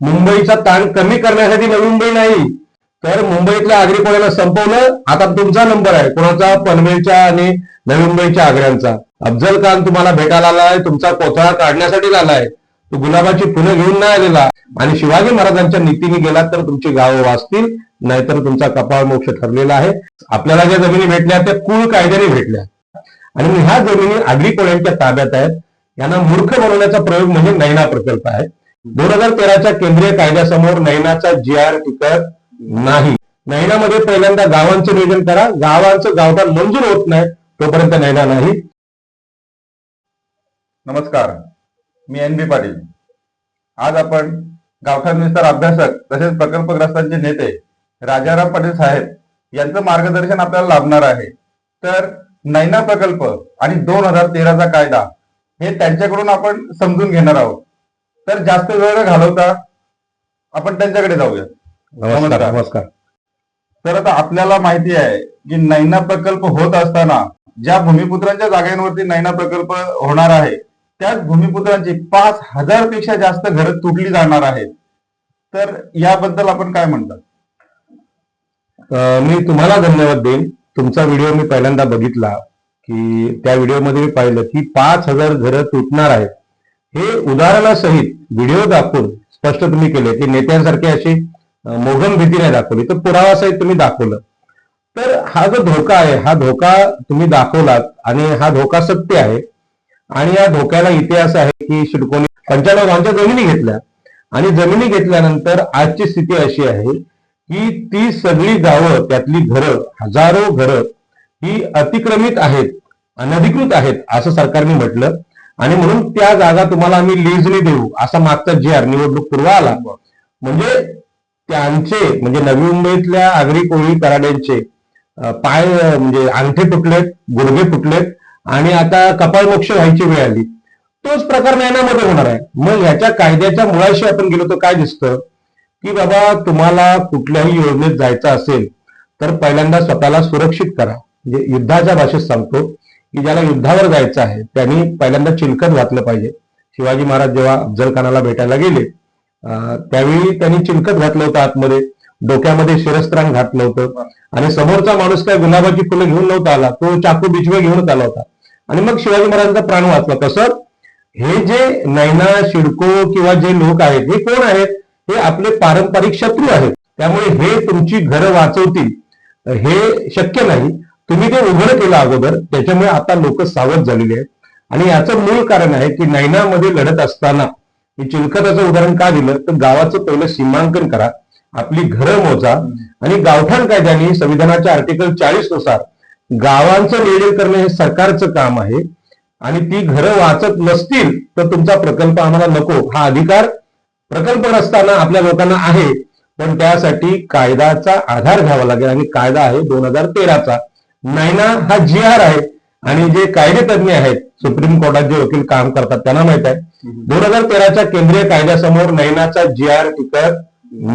मुंबईचा ताण कमी करण्यासाठी नवी मुंबई नाही. तर मुंबईतल्या आगरी कोणाला संपवलं. आता तुमचा नंबर आहे. कोणाचा? पनवेलच्या आणि नवी मुंबईच्या आग्र्यांचा अफजल खान तुम्हाला भेटायला आलाय तुमचा कोथळा काढण्यासाठी आलाय तो गुलाबाची फुलं घेऊन नाही आलेला. आणि शिवाजी महाराजांच्या नीतीने गेला तर तुमची गावं वाचतील. नाहीतर तुमचा कपाळ मोक्ष ठरलेला आहे. आपल्याला ज्या जमिनी भेटल्या त्या कुळ कायद्याने भेटल्या. आणि ह्या जमिनी आगरी कोळ्यांच्या ताब्यात आहेत. यांना मूर्ख बनवण्याचा प्रयोग म्हणजे नैना प्रकल्प आहे. दोन हजार तेराच्या केंद्रीय कायद्यासमोर नैनाचा जी आर टिकत नाही. नैनामध्ये पहिल्यांदा गावांचं नियोजन करा. गावांचं गावठाण मंजूर होत नाही तोपर्यंत नैना नाही. नमस्कार. मी एन बी पाटील. आज आपण गावठाण विस्तार अभ्यासक तसेच प्रकल्पग्रस्तांचे नेते राजाराम पाटील साहेब यांचं मार्गदर्शन आपल्याला लाभणार आहे. तर नैना प्रकल्प आणि दोन हजार तेराचा कायदा हे त्यांच्याकडून आपण समजून घेणार आहोत. तर जास्त वेळ न घालवता आपण त्यांच्याकडे जाऊया. नमस्कार नमस्कार. तर आता आपल्याला माहिती आहे की नैना प्रकल्प होत असताना ज्या भूमिपुत्रांच्या जागांवरती नैना प्रकल्प होणार आहे त्याच भूमिपुत्रांची पाच हजारपेक्षा जास्त घरं तुटली जाणार आहेत. तर याबद्दल आपण काय म्हणतात? मी तुम्हाला धन्यवाद देईन. तुमचा व्हिडिओ मी पहिल्यांदा बघितला की त्या व्हिडिओमध्ये मी पाहिलं की पाच हजार घरं तुटणार आहेत. हे उदाहरणासहित व्हिडिओ दाखवून स्पष्ट तुम्ही केले की नेत्यांसारखी अशी मोघम भीती नाही दाखवली तर पुरावासहित तुम्ही दाखवलं. तर हा जो धोका आहे हा धोका तुम्ही दाखवलात आणि हा धोका सत्य आहे. आणि या धोक्याला इतिहास आहे की शिडकोनी पंच्याण्णव गावांच्या जमिनी घेतल्या. आणि जमिनी घेतल्यानंतर आजची स्थिती अशी आहे की ती सगळी गावं त्यातली घरं हजारो घरं ही अतिक्रमित आहेत अनधिकृत आहेत असं सरकारने म्हटलं. आणि म्हणून त्या जागा तुम्हाला आम्ही लीजने देऊ असा मागचा जी आर निवडणूक पूर्व आला. म्हणजे त्यांचे म्हणजे नवी मुंबईतल्या आगरी कोळी कराड्यांचे पाय म्हणजे अंगठे फुटलेत गुडघे फुटलेत आणि आता कपाळमोक्ष व्हायची वेळ आली. तोच प्रकार नयनामध्ये होणार आहे. मग ह्याच्या कायद्याच्या मुळाशी आपण गेलो तर काय दिसतं? की बाबा तुम्हाला कुठल्याही योजनेत जायचं असेल तर पहिल्यांदा स्वतःला सुरक्षित करा. म्हणजे युद्धाच्या भाषेत सांगतो की ज्याला युद्धावर जायचं आहे त्यांनी पहिल्यांदा चिलखत घातलं पाहिजे. शिवाजी महाराज जेव्हा अफजल खानाला भेटायला गेले त्यावेळी त्यांनी चिलखत घातलं होतं आतमध्ये डोक्यामध्ये शिरस्त्राण घातलं होतं. आणि समोरचा माणूस काय गुलाबाची फुलं घेऊन नव्हता आला तो चाकू बिचवे घेऊनच आला होता. आणि मग शिवाजी महाराजांचा प्राण वाचला. तसं हे जे नैना शिडको किंवा जे लोक आहेत हे कोण आहेत? हे आपले पारंपरिक शत्रू आहेत. त्यामुळे हे तुमची घरं वाचवतील. हे शक्य नाही. तुम्ही ते उघड केलं अगोदर त्याच्यामुळे आता लोक सावध झालेली आहेत. आणि याचं मूळ कारण आहे की नैनामध्ये लढत असताना मी चिलखताचं उदाहरण का दिलं? तर गावाचं पहिलं सीमांकन करा आपली घरं मोजा आणि गावठाण कायद्याने संविधानाच्या आर्टिकल चाळीसनुसार गावांचं नियोजन करणं हे सरकारचं काम आहे. आणि ती घरं वाचत नसतील तर तुमचा प्रकल्प आम्हाला नको. हा अधिकार प्रकल्प नसताना आपल्या लोकांना आहे. पण त्यासाठी कायद्याचा आधार घ्यावा लागेल. आणि कायदा आहे दोन हजार तेराचा. नायना हा जी आर आहे आणि जे कायदे तज्ञ आहेत सुप्रीम कोर्टात जे वकील काम करतात त्यांना माहीत आहे. दोन हजार तेराच्या केंद्रीय कायद्यासमोर नैनाचा जी आर टिकत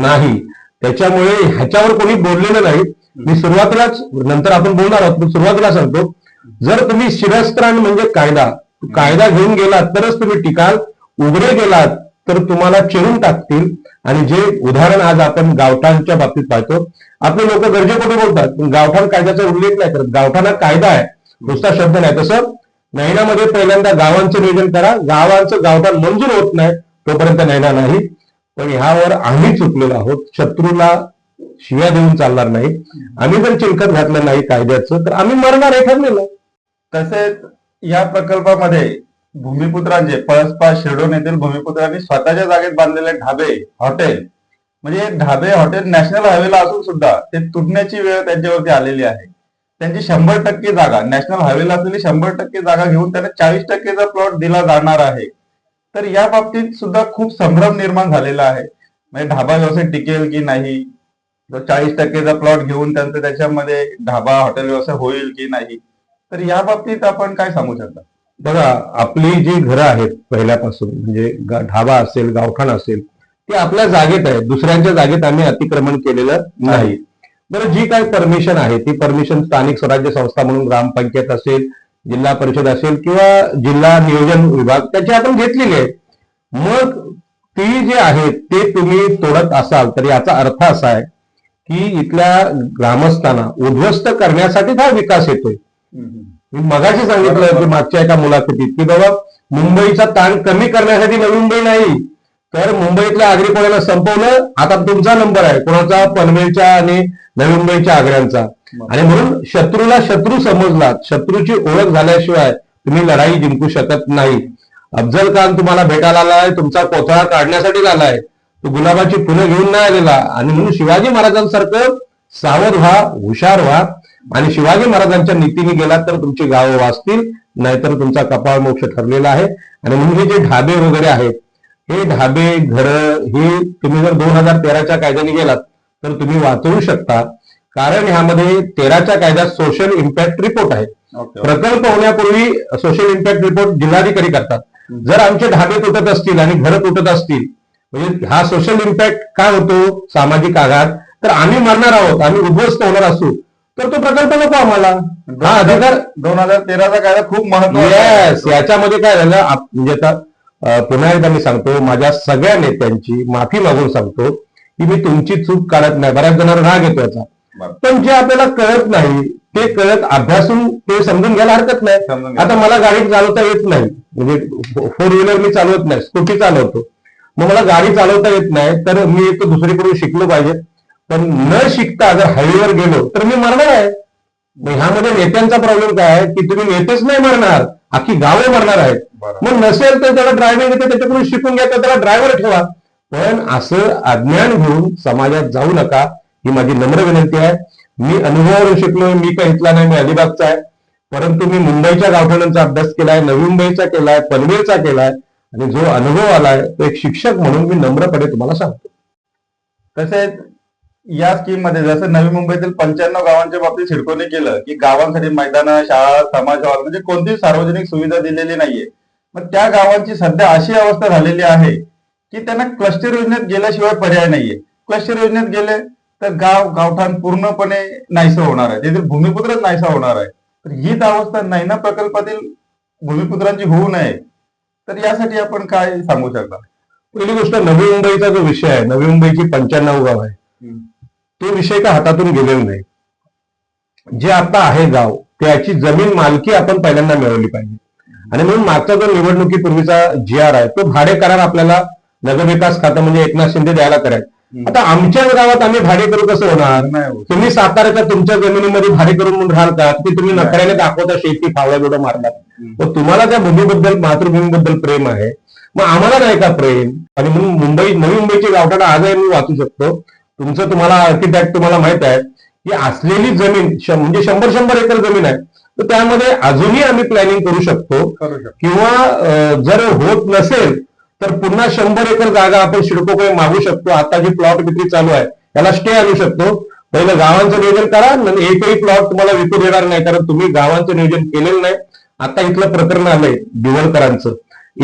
नाही. त्याच्यामुळे ह्याच्यावर कोणी बोललेलं नाही. मी सुरुवातीलाच नंतर आपण बोलणार आहोत पण सुरुवातीला सांगतो. जर तुम्ही शिरस्त्राण म्हणजे कायदा कायदा घेऊन गेलात तरच तुम्ही टिकाल उघडे गेलात तर तुम्हाला चिरून टाकतील. आणि जे उदाहरण आज आपण गावठाणच्या बाबतीत पाहतो आपले लोक गरजेपोटी बोलतात पण गावठाण कायद्याचा उल्लेख नाही करत. गावठाण हा कायदा आहे. नुसता शब्द नाही. तसं नैनामध्ये पहिल्यांदा गावांचं नियोजन करा. गावांचं गावठाण मंजूर होत नाही तोपर्यंत नैना नाही. पण ह्यावर आम्ही चुकलेलो आहोत. शत्रूला शिव्या देऊन चालणार नाही. आम्ही जर चिलखत घातलं नाही कायद्याचं तर आम्ही मरणार हे ठरलेलं तसेच या प्रकल्पामध्ये भूमिपुत्रांचे पळसपा शिरडोन येथील भूमिपुत्रांनी स्वतःच्या जागेत बांधलेले ढाबे हॉटेल म्हणजे ढाबे हॉटेल नॅशनल हायवेला असून सुद्धा ते तुटण्याची वेळ त्यांच्यावरती आलेली आहे. त्यांची शंभर टक्के जागा नॅशनल हायवेला असलेली शंभर टक्के जागा घेऊन त्यांना चाळीस टक्केचा प्लॉट दिला जाणार आहे. तर या बाबतीत सुद्धा खूप संभ्रम निर्माण झालेला आहे. म्हणजे ढाबा व्यवसाय टिकेल की नाही? चाळीस टक्केचा प्लॉट घेऊन त्यांचं त्याच्यामध्ये ढाबा हॉटेल व्यवसाय होईल की नाही? तर या बाबतीत आपण काय सांगू शकता? बघा आपली जी घरं आहेत पहिल्यापासून म्हणजे ढाबा असेल गावठाण असेल ती आपल्या जागेत आहे दुसऱ्यांच्या जागेत आम्ही अतिक्रमण केलेलं नाही. बरं जी काही परमिशन आहे ती परमिशन स्थानिक स्वराज्य संस्था म्हणून ग्रामपंचायत असेल जिल्हा परिषद असेल किंवा जिल्हा नियोजन विभाग त्याची आपण घेतलेली आहे. मग ती जे आहे ते तुम्ही तोडत असाल तर याचा अर्थ असा आहे की इथल्या ग्रामस्थांना उद्ध्वस्त करण्यासाठी हा विकास येतोय. मी मगाशी सांगितलं की मागच्या एका मुलाखतीत की बाबा मुंबईचा ताण कमी करण्यासाठी नवी मुंबई नाही तर मुंबईतल्या आगरीकोळ्याला संपवलं आता तुमचा नंबर आहे कोणाचा? पनवेलच्या आणि नवी मुंबईच्या आग्र्यांचा आणि म्हणून शत्रूला शत्रू समजलात शत्रूची ओळख झाल्याशिवाय तुम्ही लढाई जिंकू शकत नाही. अफजल खान तुम्हाला भेटायला आलाय तुमचा कोथळा काढण्यासाठी आलाय तो गुलाबाची फुलं घेऊन नाही आलेला. आणि म्हणून शिवाजी महाराजांसारखं सावध व्हा हुशार व्हा. आणि शिवाजी महाराजांच्या नीतीने गेलात तर तुमची गावं वाचतील नाहीतर तुमचा कपाळ मोक्ष ठरलेला आहे. आणि म्हणून हे जे ढाबे वगैरे आहेत हे ढाबे घरं हे तुम्ही जर दोन हजार तेराच्या कायद्याने गेलात तर तुम्ही वाचवू शकता. कारण ह्यामध्ये तेराच्या कायद्यात सोशल इम्पॅक्ट रिपोर्ट आहे. प्रकल्प होण्यापूर्वी सोशल इम्पॅक्ट रिपोर्ट जिल्हाधिकारी करतात. जर आमचे ढाबे तुटत असतील आणि घरं तुटत असतील म्हणजे हा सोशल इम्पॅक्ट काय होतो? सामाजिक आघात तर आम्ही मरणार आहोत आम्ही उद्ध्वस्त होणार असू. तर तो प्रकल्प नको आम्हाला. हा अधिकार दोन हजार तेराचा कायदा खूप महत्त्वाचा येस याच्यामध्ये काय झालं म्हणजे आता पुन्हा एकदा मी सांगतो माझ्या सगळ्या नेत्यांची माफी मागून सांगतो की मी तुमची चूक काढत नाही. बऱ्याच जणांना राग येतो याचा. पण जे आपल्याला कळत नाही ते कळत अभ्यासून ते समजून घ्यायला हरकत नाही. आता मला गाडी चालवता येत नाही. म्हणजे फोर व्हीलर मी चालवत नाही स्कूटी चालवतो. मग मला गाडी चालवता येत नाही तर मी एक दुसरीकडून शिकलो पाहिजे. पण न शिकता जर हायवेवर गेलो तर मी मरणार आहे. मग ह्यामध्ये नेत्यांचा प्रॉब्लेम काय आहे? की तुम्ही नेतेच नाही मरणार अख्खी गावे मरणार आहेत. मग नसेल तर त्याला ड्रायव्हिंग येते त्याच्याकडून शिकून घ्या तर त्याला ड्रायव्हर ठेवा. पण असं अज्ञान घेऊन समाजात जाऊ नका ही माझी नम्र विनंती आहे. मी अनुभवावरून शिकलोय मी काही इथला नाही मी अलिबागचा आहे. परंतु मी मुंबईच्या गावठाणांचा अभ्यास केलाय नवी मुंबईचा केलाय पनवेलचा केलाय. आणि जो अनुभव आलाय तो एक शिक्षक म्हणून मी नम्रपणे तुम्हाला सांगतो. तसेच या स्कीममध्ये जसं नवी मुंबईतील पंच्याण्णव गावांच्या बाबतीत सिडकोने केलं की गावांसाठी मैदानं शाळा समाज हॉल म्हणजे कोणतीही सार्वजनिक सुविधा दिलेली नाहीये. मग त्या गावांची सध्या अशी अवस्था झालेली आहे की त्यांना क्लस्टर योजनेत गेल्याशिवाय पर्याय नाहीये. क्लस्टर योजनेत गेले तर गाव गावठाण पूर्णपणे नाहीसं होणार आहे. तिथे भूमिपुत्रच नाहीसा होणार आहे. तर हीच अवस्था नैना प्रकल्पातील भूमिपुत्रांची होऊ नये. तर यासाठी आपण काय सांगू शकता? पहिली गोष्ट नवी मुंबईचा जो विषय आहे नवी मुंबईची पंच्याण्णव गाव आहे. तो विषय का हातातून गेलेला नाही. जे आता आहे गाव त्याची जमीन मालकी आपण पहिल्यांदा मिळवली पाहिजे. आणि म्हणून मागचा जो निवडणुकीपूर्वीचा जी आर आहे तो भाडे करार आपल्याला नगरविकास खातं म्हणजे एकनाथ शिंदे द्यायला करायचं. आता आमच्याच गावात आम्ही भाडे करू कसं होणार. तुम्ही साताऱ्याच्या तुमच्या जमिनीमध्ये भाडे करून म्हणून राहाल का? की तुम्ही नाही. नखऱ्याने दाखवता शेती फावल्या एवढं मारतात. मग तुम्हाला त्या भूमीबद्दल मातृभूमीबद्दल प्रेम आहे. मग आम्हाला नाही का प्रेम? आणि म्हणून मुंबई नवी मुंबईची गावठाणा आजही मी वाचू शकतो. तुमचं तुम्हाला आर्किटेक्ट तुम्हाला माहीत आहे की असलेली जमीन म्हणजे शंभर शंभर एकर जमीन आहे तर त्यामध्ये अजूनही आम्ही प्लॅनिंग करू शकतो. किंवा जर होत नसेल तर पुन्हा शंभर एकर जागा आपण सिडकोकडे मागू शकतो. आता जी प्लॉट विक्री चालू आहे त्याला स्टे आणू शकतो. पहिलं गावांचं नियोजन करा नंतर एकही प्लॉट तुम्हाला विकू देणार नाही कारण तुम्ही गावांचं नियोजन केलेलं नाही. आता इथलं प्रकरण आलंय दिवळकरांचं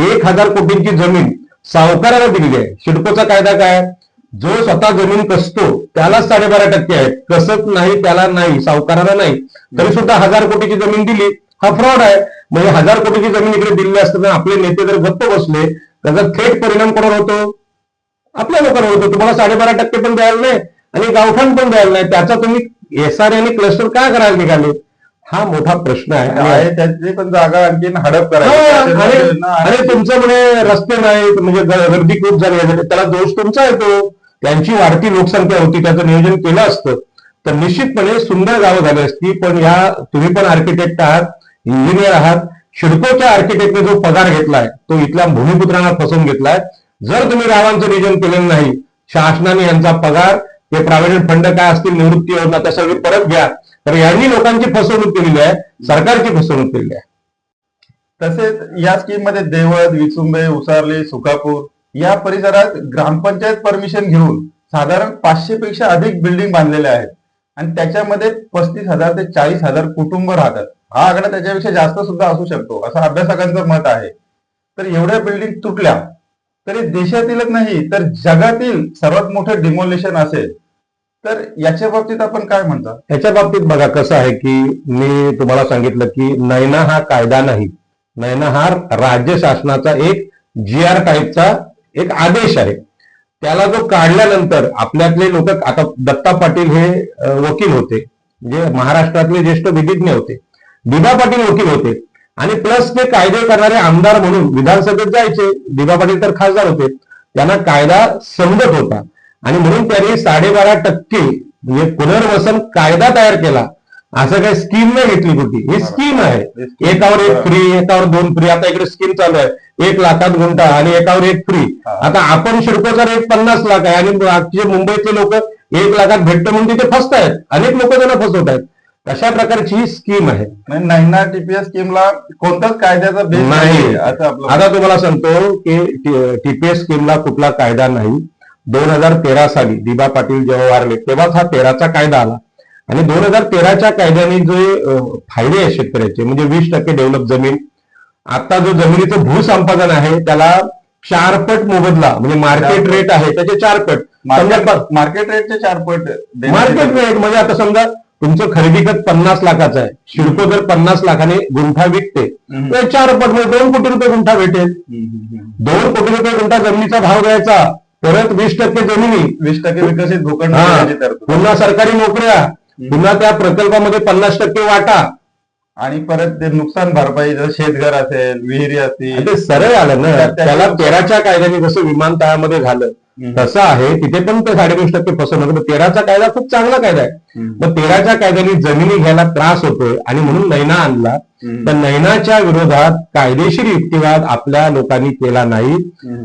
एक हजार कोटींची जमीन सावकाराला दिलेली आहे. सिडकोचा कायदा काय आहे? जो स्वतः जमीन कसतो त्यालाच साडेबारा टक्के आहे कसत नाही त्याला नाही सावकाराला नाही. तरी सुद्धा हजार कोटीची जमीन दिली. हा फ्रॉड आहे. म्हणजे हजार कोटीची जमीन इकडे दिली असताना आपले नेते जर गप्प बसले त्याचा थेट परिणाम कोणावर होतो? आपल्या लोकांवर होतो. तुम्हाला साडेबारा टक्के पण द्यायला नाही आणि गावठाण पण द्यायला नाही. त्याचा तुम्ही एसआर आणि क्लस्टर का करायला निघाले? हा मोठा प्रश्न आहे. त्याची पण जागा आणखीन हडप करायची. आणि तुमचं म्हणे रस्ते नाहीत म्हणजे गर्दी खूप झाली. त्याला दोष तुमचा येतो. त्यांची वाढती लोकसंख्या होती त्याचं नियोजन केलं असतं. तर निश्चितपणे सुंदर गावं झाली असती पण या तुम्ही पण आर्किटेक्ट आहात इंजिनियर आहात. शिडकोच्या आर्किटेक्टने जो पगार घेतलाय तो इथल्या भूमिपुत्रांना फसवून घेतलाय. जर तुम्ही गावांचं नियोजन केलेलं नाही शासनाने यांचा पगार हे प्रायव्हेट फंड काय असतील निवृत्ती योजना त्या सगळी परत घ्या. तर यांनी लोकांची फसवणूक केलेली आहे सरकारची फसवणूक केलेली आहे. तसेच या स्कीममध्ये देवळ विचुंबे उसारली सुकापूर या परिसरात ग्रामपंचायत परमिशन घेऊन साधारण पाचशे पेक्षा अधिक बिल्डिंग बांधलेल्या आहेत. आणि त्याच्यामध्ये पस्तीस हजार ते चाळीस हजार कुटुंब राहतात. हा आकडा त्याच्यापेक्षा जास्त सुद्धा असू शकतो असं अभ्यासकांचं मत आहे. तर एवढ्या बिल्डिंग तुटल्या तरी देशातीलच नाही तर जगातील सर्वात मोठं डिमोलेशन असेल तर याच्या बाबतीत आपण काय म्हणता? याच्या बाबतीत बघा कसं आहे की मी तुम्हाला सांगितलं की नैना हा कायदा नाही. नैना हा राज्य शासनाचा एक जी आर टाईपचा एक आदेश आहे. त्याला जो काढल्यानंतर आपल्यातले लोक आता दत्ता पाटील हे वकील होते. म्हणजे महाराष्ट्रातले ज्येष्ठ विधिज्ञ होते. दिबा पाटील वकील होते. आणि प्लस ते कायदे करणारे आमदार म्हणून विधानसभेत जायचे. दिबा पाटील तर खासदार होते. त्यांना कायदा समजत होता. आणि म्हणून त्यांनी साडेबारा टक्के म्हणजे पुनर्वसन कायदा तयार केला. असं काही स्कीम नाही घेतली कुठली. ही स्कीम आहे. एकावर एक फ्री एकावर दोन फ्री आता इकडे स्कीम चालू आहे. एक लाखात गुंठा आणि एकावर एक फ्री. आता आपण शिडकोचा रेट पन्नास लाख आहे आणि बाकीचे मुंबईतले लोक एक लाखात भेटतं म्हणून तिथे फसतायत अनेक लोक त्यांना फसवत आहेत. तशा प्रकारची ही स्कीम आहे. नैना टीपीएस स्कीमला कोणताच कायद्याचा बेस नाही. आता तुम्हाला सांगतो की टीपीएस स्कीमला कुठला कायदा नाही. दोन हजार तेरा साली दिबा पाटील जेव्हा वारले तेव्हाच हा तेराचा कायदा आला. आणि दोन हजार तेराच्या कायद्याने जे फायदे आहेत शेतकऱ्याचे म्हणजे वीस टक्के डेव्हलप जमीन आता जो जमिनीचं भूसंपादन आहे त्याला चार पट मोबदला म्हणजे मार्केट. रेट आहे त्याचे चार पट समजा मार्केट मार्केट रेटचे चार पट देण्यात मार्केट. रेट म्हणजे आता समजा तुमचं खरेदी खत पन्नास लाखाचं आहे शिडको जर पन्नास लाखाने गुंठा विकते. तर चार पट म्हणजे दोन कोटी रुपये गुंठा भेटेल. दोन कोटी रुपये गुंठा जमिनीचा भाव द्यायचा परत वीस टक्के जमिनी वीस टक्के विकसित भूखंड. पुन्हा सरकारी नोकऱ्या पुन्हा त्या प्रकल्पामध्ये पन्नास टक्के वाटा. आणि परत ते नुकसान भरपाई जर शेतघर असेल विहिरी असतील. ते सरळ आलं ना. त्या- त्या- त्याला तेराच्या कायद्याने जसं विमानतळामध्ये झालं. तसं आहे तिथे पण ते साडेवीस टक्के फसवणूक पण तेराचा कायदा खूप चांगला कायदा आहे. मग तेराच्या कायद्याने जमिनी घ्यायला त्रास होतोय आणि म्हणून नैना आणला. तर नैनाच्या विरोधात कायदेशीर युक्तिवाद आपल्या लोकांनी केला नाही.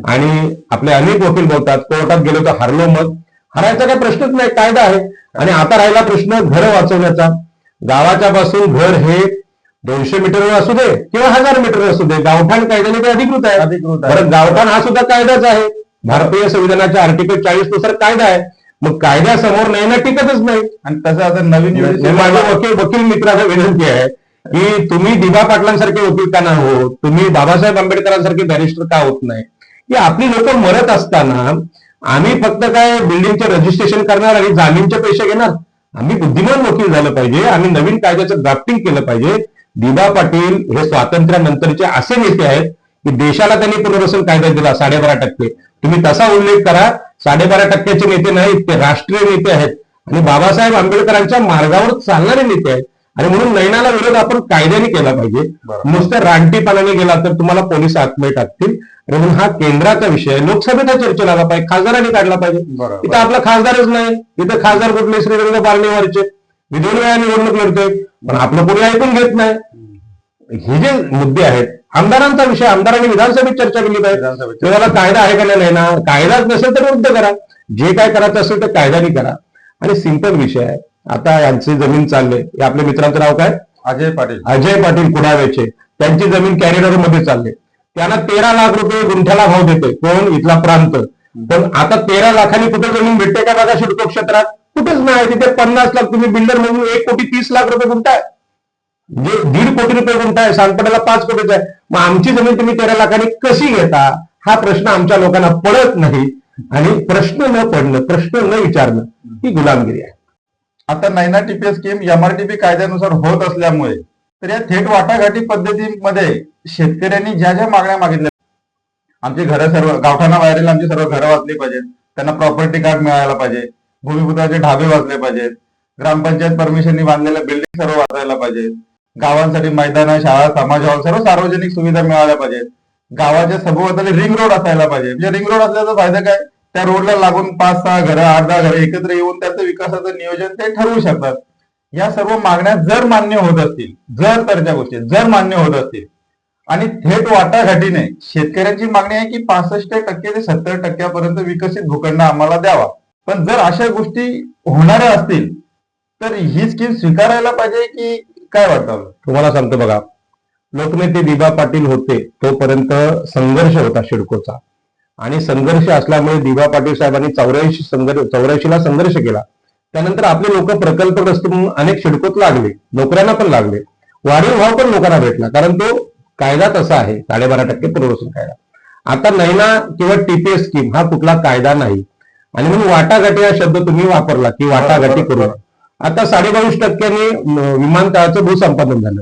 आणि आपले अनेक वकील बोलतात कोर्टात गेलो तर हरलो मग हरायचा काही प्रश्नच नाही कायदा आहे. आणि आता राहिला प्रश्न घर वाचवण्याचा. गावाच्या पासून घर हे दोनशे मीटर असू दे किंवा हजार मीटर असू दे गावठाण कायद्याने ते अधिकृत आहे. अधिकृत आहे. गावठाण हा सुद्धा कायदाच आहे. भारतीय संविधानाच्या आर्टिकल चाळीसनुसार कायदा आहे. मग कायद्यासमोर नैना टिकतच नाही. आणि तसं आता नवीन नाही, माझ्या वकील वकील मित्राला विनंती आहे की तुम्ही दिबा पाटलांसारखे वकील का नाही होत? तुम्ही बाबासाहेब आंबेडकरांसारखे बॅरिस्टर का होत नाही? की आपली लोक मरत असताना आम्ही फक्त काय बिल्डिंगचं रजिस्ट्रेशन करणार आणि जामीनचे पैसे घेणार? आम्ही बुद्धिमान वकील झालं पाहिजे. आम्ही नवीन कायद्याचं ड्राफ्टिंग केलं पाहिजे. दिबा पाटील हे स्वातंत्र्यानंतरचे असे नेते आहेत की देशाला त्यांनी पुनर्वसन कायदा दिला साडेबारा टक्के. तुम्ही तसा उल्लेख करा. साडेबारा टक्क्याचे नेते नाहीत ते राष्ट्रीय नेते आहेत. आणि बाबासाहेब आंबेडकरांच्या मार्गावर चालणारे नेते आहेत. आणि म्हणून नैनाला विरोध आपण कायद्याने केला पाहिजे. बरोबर. नुसतं रानटीपणाने गेला तर तुम्हाला पोलीस आतमध्ये टाकतील आणि म्हणून हा केंद्राचा विषय हा चर्चेला आला पाहिजे. खासदारांनी काढला पाहिजे. इथं आपला खासदारच नाही. इथं खासदार कुठले? श्रीरंग बारणेवरचे दोन वेळा निवडणूक लढतोय. पण आपलं कोणी ऐकून घेत नाही. हे जे मुद्दे आहेत आमदारांचा विषय आमदारांनी विधानसभेत चर्चा केली पाहिजे. तुम्हाला कायदा आहे का नाही ना कायदाच नसेल तर रद्द करा. जे काय करायचं असेल ते कायद्याने करा. आणि सिंपल विषय आहे. आता यांची जमीन चालले. हे आपल्या मित्रांचं नाव काय? अजय पाटील. अजय पाटील कुडाव्याचे त्यांची जमीन कॅरिडॉरमध्ये चालले. त्यांना तेरा लाख रुपये गुंठ्याला भाव देते कोण? इथला प्रांत. पण आता तेरा लाखांनी कुठे जमीन भेटते का बघा शिडको क्षेत्रात? कुठेच नाही. तिथे पन्नास लाख तुम्ही बिल्डर म्हणून एक कोटी तीस लाख रुपये गुंठा आहे. जे दीड कोटी रुपये गुंठा आहे. सांगपड्याला पाच कोटीचा आहे. मग आमची जमीन तुम्ही तेरा लाखांनी कशी घेता? हा प्रश्न आमच्या लोकांना पडत नाही. आणि प्रश्न न पडणं प्रश्न न विचारणं ही गुलामगिरी आहे. आता नैना टीपीएस स्कीम एमआरटीपी कायद्यानुसार होत असल्यामुळे तर या थेट वाटाघाटी पद्धतीमध्ये शेतकऱ्यांनी ज्या ज्या मागण्या मागितल्या आमची घरं सर्व गावठाणा बाहेरील आमची सर्व घरं वाचली पाहिजेत त्यांना प्रॉपर्टी कार्ड मिळायला पाहिजे भूमिपुत्राचे ढाबे वाचले पाहिजेत ग्रामपंचायत परमिशननी बांधलेल्या बिल्डिंग सर्व वाचायला पाहिजेत गावांसाठी मैदान शाळा समाज हॉल सर्व सार्वजनिक सुविधा मिळाल्या पाहिजेत गावाच्या सभोवताली रिंग रोड असायला पाहिजे. म्हणजे रिंग रोड असल्याचा फायदा काय? त्या रोडला लागून पाच सहा घरं आठ दहा घरं एकत्र येऊन त्याचं विकासाचं नियोजन ते ठरवू शकतात. या सर्व मागण्या जर मान्य होत असतील जर तर त्या गोष्टी जर मान्य होत असतील आणि थेट वाटाघाटीने शेतकऱ्यांची मागणी आहे की पासष्ट टक्के ते सत्तर टक्क्यापर्यंत विकसित भूखंड आम्हाला द्यावा. पण जर अशा गोष्टी होणाऱ्या असतील तर ही स्कीम स्वीकारायला पाहिजे की काय वाटतं? तुम्हाला सांगतो बघा. लोकनेते दिबा पाटील होते तोपर्यंत संघर्ष होता शिडकोचा. आणि संघर्ष असल्यामुळे दिबा पाटील साहेबांनी चौऱ्याऐंशी संघर्ष चौऱ्याऐंशीला संघर्ष केला. त्यानंतर आपले लोक प्रकल्पग्रस्त म्हणून अनेक शिडकोत लागले नोकऱ्यांना पण लागले. वाढीव भाव पण लोकांना भेटला कारण तो कायदा तसा आहे साडेबारा टक्के पुनर्वसन कायदा. आता नैना किंवा टीपीएस स्कीम हा कुठला कायदा नाही. आणि म्हणून वाटाघाटी हा शब्द तुम्ही वापरला की वाटाघाटी करू आता साडेबावीस टक्क्यांनी विमानतळाचं भूसंपादन झालं.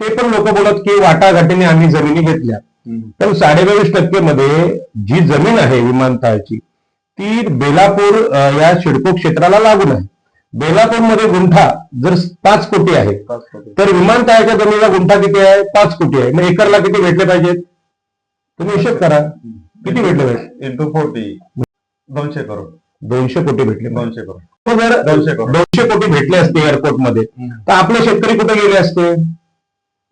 ते पण लोक बोलत की वाटाघाटीने आम्ही जमिनी घेतल्या. पण साडेबावीस टक्के मध्ये जी जमीन आहे विमानतळाची ती बेलापूर या सिडको क्षेत्राला लागून आहे. बेलापूरमध्ये गुंठा जर पाच कोटी आहे तर विमानतळाच्या जमिनीला गुंठा किती आहे? पाच कोटी आहे. मग एकरला किती भेटले पाहिजेत? तुम्ही हिशोब करा. किती भेटले पाहिजे इंटू फोर्टी. दोनशे करोड. दोनशे कोटी भेटले पाहिजे. दोनशे करोड. मग जर दोनशे करोड. दोनशे कोटी भेटले असते एअरपोर्टमध्ये तर आपले शेतकरी कुठे गेले असते?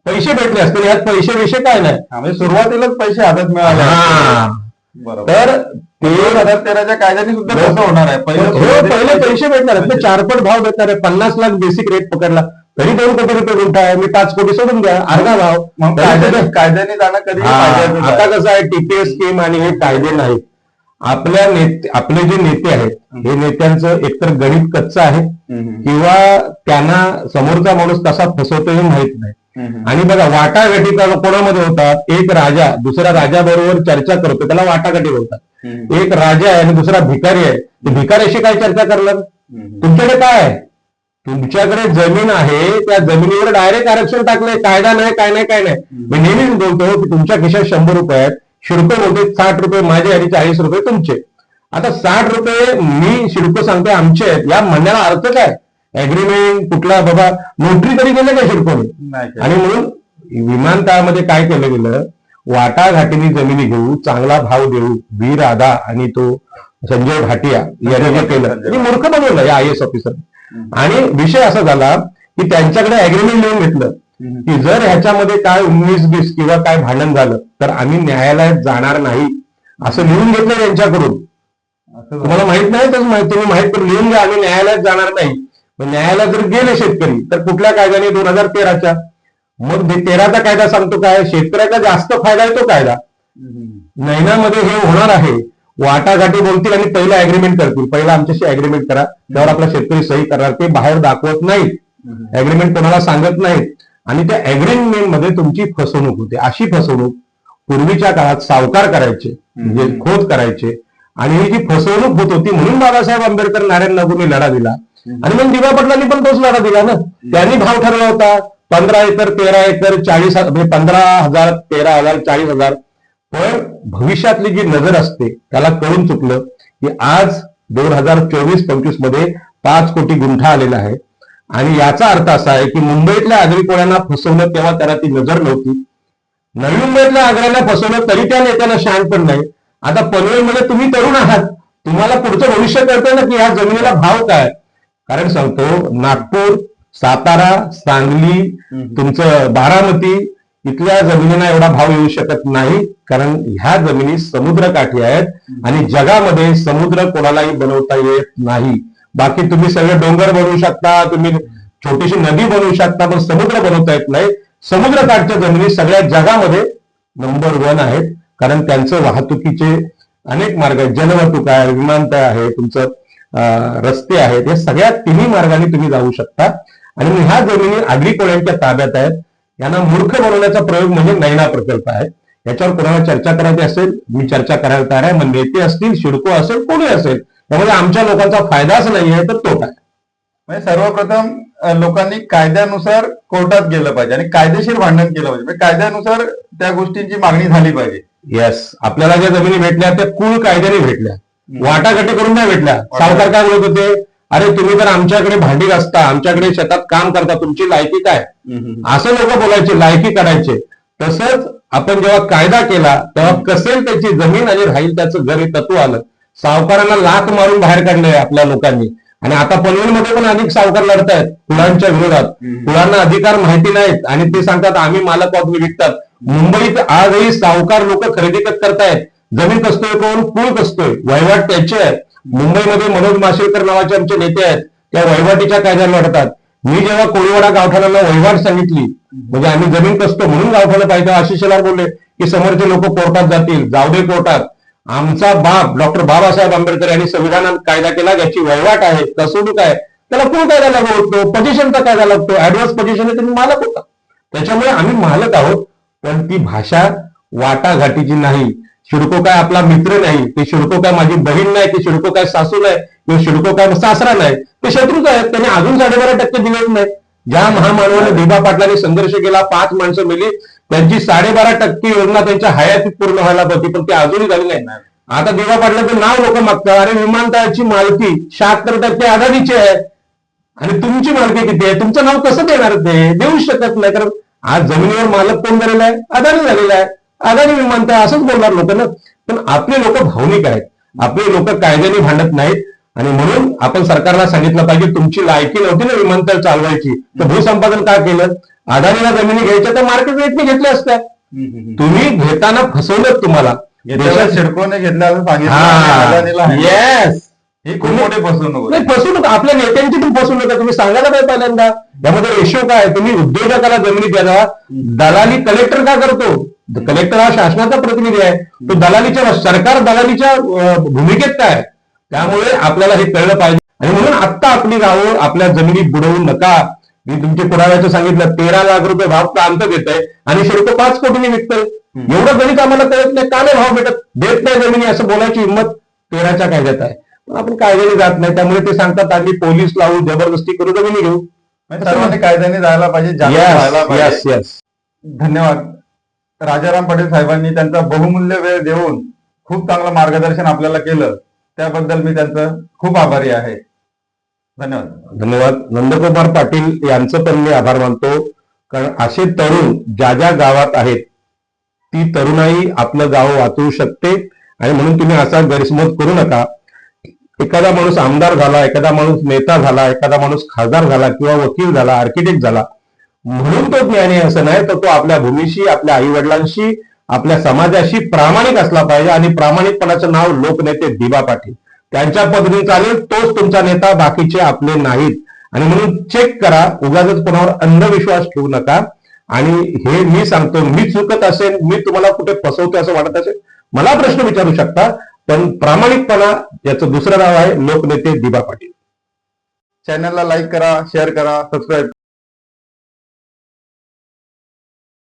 पैसे भेटले असते यात पैसे विषय काय नाही. हा, म्हणजे सुरुवातीलाच पैसे हातात मिळाले हा. बरोबर. तर ते दोन हजार तेराच्या कायद्याने सुद्धा तसं होणार आहे. हो पहिले पैसे भेटणार आहेत. ते चारपट भाव भेटणार आहे. पन्नास लाख बेसिक रेट पकडला. तरी दोन कोटी रुपये गुंठा आहे. मी पाच कोटी सोडून द्या. अर्धा भाव. कायद्याने जाणं कधी हा, आता. कसं आहे? टीपीएस स्कीम आणि हे कायदे नाहीत. आपल्या नेते आपले जे नेते आहेत हे नेत्यांचं एकतर गणित कच्चं आहे किंवा त्यांना समोरचा माणूस कसा फसवतो हे माहीत नाही. आणि बघा वाटाघाटी का- कोणामध्ये होतात एक राजा दुसऱ्या राजाबरोबर चर्चा करतो त्याला वाटाघाटी बोलतात. एक राजा आहे आणि दुसरा भिकारी आहे. ते भिकाऱ्याशी काय चर्चा करणार. तुमच्याकडे काय आहे? तुमच्याकडे जमीन आहे त्या जमिनीवर डायरेक्ट आरक्षण टाकलंय. कायदा नाही काय नाही काय नाही. मी नेहमीच बोलतो की तुमच्या खिशात शंभर रुपये आहेत. शिडको बोलते साठ रुपये माझे आणि चाळीस रुपये तुमचे. आता साठ रुपये मी शिडको सांगते आमचे आहेत. या म्हणण्याला अर्थ काय? अग्रीमेंट कुठला? बाबा नोटरी तरी गेलं का शिडकोने नाही केलं. आणि म्हणून विमानतळामध्ये काय केलं गेलं? वाटाघाटीने जमिनी घेऊ चांगला भाव देऊ वीर राधा आणि तो संजय भाटिया याने जे केलं. मूर्ख बनवलं या आय एस ऑफिसर आणि विषय असा झाला की त्यांच्याकडे अग्रीमेंट लिहून घेतलं. की जर ह्याच्यामध्ये काय उन्नीस बीस किंवा काय भांडण झालं तर आम्ही न्यायालयात जाणार नाही. असं लिहून घेतलं त्यांच्याकडून. तुम्हाला माहीत नाही तर माहित- तुम्ही माहीत लिहून घ्या आम्ही न्यायालयात जाणार नाही. मग न्यायालयात जर गेले शेतकरी तर कुठल्या कायद्याने दोन हजार तेराच्या? मग तेराचा कायदा सांगतो काय? शेतकऱ्याचा जास्त फायदा आहे तो कायदा. नैनामध्ये हे होणार आहे. वाटाघाटी बोलतील आणि पहिला अग्रीमेंट करतील. पहिला आमच्याशी अग्रीमेंट करा. त्यावर आपला शेतकरी सही करणार. ते बाहेर दाखवत नाहीत. अग्रीमेंट कोणाला सांगत नाहीत. आणि त्या अग्रीमेंटमध्ये तुमची फसवणूक होते. अशी फसवणूक पूर्वीच्या काळात सावकार करायचे म्हणजे खोत करायचे. आणि ही जी फसवणूक होत होती म्हणून बाबासाहेब आंबेडकर नारायण नागूने लढा दिला. आणि मग दिवा पटलांनी पण तोच लढा दिला ना. त्यांनी भाव ठरवला होता पंधरा एकर तेरा एकर चाळीस म्हणजे पंधरा हजार तेरा हजार चाळीस हजार. पण भविष्यातली जी नजर असते त्याला कळून चुकलं की आज दोन हजार चोवीस पंचवीसमध्ये पाच कोटी गुंठा आलेला आहे. आणि याचा अर्थ असा आहे की मुंबईतल्या आगरी कोळ्यांना फसवलं तेव्हा त्याला ती नजर नव्हती. नवी मुंबईतल्या आग्र्याला फसवलं तरी त्या नेत्याला शांत पण नाही. आता पनवेलमध्ये तुम्ही तरुण आहात. तुम्हाला पुढचं भविष्य कळतंय ना की ह्या जमिनीला भाव काय? कारण सांगतो नागपूर सातारा सांगली तुमचं बारामती इथल्या जमिनींना एवढा भाव येऊ शकत नाही कारण ह्या जमिनी समुद्रकाठी आहेत आणि जगामध्ये समुद्र कोणालाही बनवता येत नाही. बाकी तुम्ही सगळे डोंगर बनवू शकता तुम्ही छोटीशी नदी बनवू शकता पण समुद्र बनवता येत नाही. समुद्रकाठच्या जमिनी सगळ्या जगामध्ये नंबर वन आहेत कारण त्यांचं वाहतुकीचे अनेक मार्ग आहेत. जलवाहतूक आहे विमानतळ आहे तुमचं रस्ते आहेत या सगळ्या तिन्ही मार्गाने तुम्ही जाऊ शकता. आणि ह्या जमिनी आगरी कोळ्यांच्या ताब्यात आहेत. यांना मूर्ख बनवण्याचा प्रयोग म्हणजे नैना प्रकल्प आहे. याच्यावर कोणाला चर्चा करायची असेल मी चर्चा करायला तयार आहे. मग नेते असतील शिडको असेल कोणी असेल त्यामध्ये आमच्या लोकांचा फायदाच नाही आहे तर तो काय? म्हणजे सर्वप्रथम लोकांनी कायद्यानुसार कोर्टात गेलं पाहिजे आणि कायदेशीर भांडण केलं पाहिजे. म्हणजे कायद्यानुसार त्या गोष्टींची मागणी झाली पाहिजे. येस आपल्याला ज्या जमिनी भेटल्या त्या कुळ कायद्याने भेटल्या. वाटाघाटी करून नाही भेटल्या. सावकार काय बोलत होते? अरे तुम्ही तर आमच्याकडे भांडी घासता आमच्याकडे शेतात काम करता तुमची लायकी काय? असं लोक बोलायचे लायकी करायचे. तसंच आपण जेव्हा कायदा केला तेव्हा कसेल त्याची जमीन आणि राहील त्याचं घर हे तत्व आलं. सावकारांना लाख मारून बाहेर काढलंय आपल्या लोकांनी. आणि आता पनवेलमध्ये पण अनेक सावकार लढतायत कुळांच्या विरोधात. कुळांना अधिकार माहिती नाहीत. आणि ते सांगतात आम्ही मालक आहोत विकतात. मुंबईत आजही सावकार लोक खरेदी करतायत. जमीन कसतोय कोण? कुळ कसतोय? वहिवाट त्यांचे आहेत. मुंबईमध्ये मनोज माशेलकर नावाचे आमचे नेते आहेत. त्या वहिवाटीच्या कायद्याला लढतात. मी जेव्हा कोळीवाडा गावठाणाला वहिवाट सांगितली म्हणजे आम्ही जमीन कसतो म्हणून गावठाणं पाहिजे आशिष शेलार बोलले की समोरचे लोक कोर्टात जातील जाऊ दे कोर्टात. आमचा बाप डॉक्टर बाबासाहेब आंबेडकर यांनी संविधानात कायदा केला याची वहिवाट आहे कसोडूक आहे. त्याला कुळ कायदा लागू होतो पोझिशनचा कायदा लागतो. ऍडव्हान्स पोझिशन आहे तुम्ही मालक होता. त्याच्यामुळे आम्ही मालक आहोत पण ती भाषा वाटाघाटीची नाही. शिडको काय आपला मित्र नाही ते शिडको काय माझी बहीण नाही ते शिडको काय सासू नाही किंवा शिडको काय सासरा नाही ते शत्रूच आहेत त्यांनी अजून साडेबारा टक्के दिलेच नाही ज्या महामानवाने भिबा पाटलांनी संघर्ष केला पाच माणसं मिली त्यांची साडेबारा टक्के योजना त्यांच्या हयातीत पूर्ण व्हायला होती पण ती अजूनही झाली नाही. आता दिवा पाटलाचं नाव लोक मागतात अरे विमानतळाची मालकी शहात्तर टक्के आघाडीची आहे. आणि तुमची मालकी किती आहे? तुमचं नाव कसं देणार ते देऊ शकत नाही कारण आज जमिनीवर मालक कोण झालेला आहे? अदानी झालेला आहे. अदानी विमानतळ असंच बोलणार लोक ना. पण आपले लोक भावनिक आहेत. आपले लोक कायद्याने भांडत नाहीत. आणि म्हणून आपण सरकारला सांगितलं पाहिजे तुमची लायकी नव्हती ना विमानतळ चालवायची. तर भूसंपादन का केलं? अदानीला जमिनी घ्यायच्या तर मार्केट रेटने घेतल्या असत्या. तुम्ही घेताना फसवलं तुम्हाला. सिडकोने घेतल्या सांगितलं. येस ही खूप मोठी फसवणूक. नाही फसवणूक आपल्या नेत्यांची पण फसवणूक आहे. तुम्ही सांगायला पाहिजे पहिल्यांदा. यामध्ये रेशो काय? तुम्ही उद्योजकाला जमिनी द्या दलाली कलेक्टर का करतो? कलेक्टर हा शासनाचा प्रतिनिधी आहे. तो दलालीच्या सरकार दलालीच्या भूमिकेत काय? आहे? त्यामुळे आपल्याला हे कळलं पाहिजे. आणि म्हणून आत्ता आपली गावं आपल्या जमिनी बुडवू नका. मी तुमच्या पुराव्याचं सांगितलं तेरा लाख रुपये भाव प्रांत देत आहे. आणि शेवट पाच कोटीने विकतोय एवढं गणित आम्हाला कळत नाही. का नाही भाव भेटत? देत नाही जमिनी असं बोलायची हिंमत तेराच्या कायद्यात आहे. पण आपण कायद्याने जात नाही. त्यामुळे ते सांगतात आम्ही पोलीस लावू जबरदस्ती करू जमिनी घेऊ. म्हणजे सर्वांनी कायद्याने जायला पाहिजे धन्यवाद. राजाराम पाटील साहेबांनी त्यांचा बहुमूल्य वेळ देऊन खूप चांगलं मार्गदर्शन आपल्याला केलं त्याबद्दल मी त्यांचं खूप आभारी आहे. धन्यवाद. धन्यवाद. नंदकुमार पाटील यांचं पण मी आभार मानतो. कारण असे तरुण ज्या ज्या गावात आहेत ती तरुणाई आपलं गाव वाचवू शकते. आणि म्हणून तुम्ही असा गैरसमज करू नका. एखादा माणूस आमदार झाला एखादा माणूस नेता झाला एखादा माणूस खासदार झाला किंवा वकील झाला आर्किटेक्ट झाला म्हणून तो ज्ञानी असं नाही तर तो आपल्या भूमीशी आपल्या आई वडिलांशी आपल्या समाजाशी प्रामाणिक असला पाहिजे आणि प्रामाणिकपणाचं नाव लोकनेते दिबा पाटील. त्यांच्या पदरी चालेल तोच तुमचा नेता बाकीचे आपले नाहीत. आणि म्हणून चेक करा उगाच कोणावर अंधविश्वास ठेवू नका. आणि हे मी सांगतो मी चुकत असेल मी तुम्हाला कुठे फसवतो असं वाटत असेल मला प्रश्न विचारू शकता पण प्रामाणिकपणा याचं दुसरं नाव आहे लोकनेते दिबा पाटील. चॅनलला लाईक करा शेअर करा सबस्क्राईब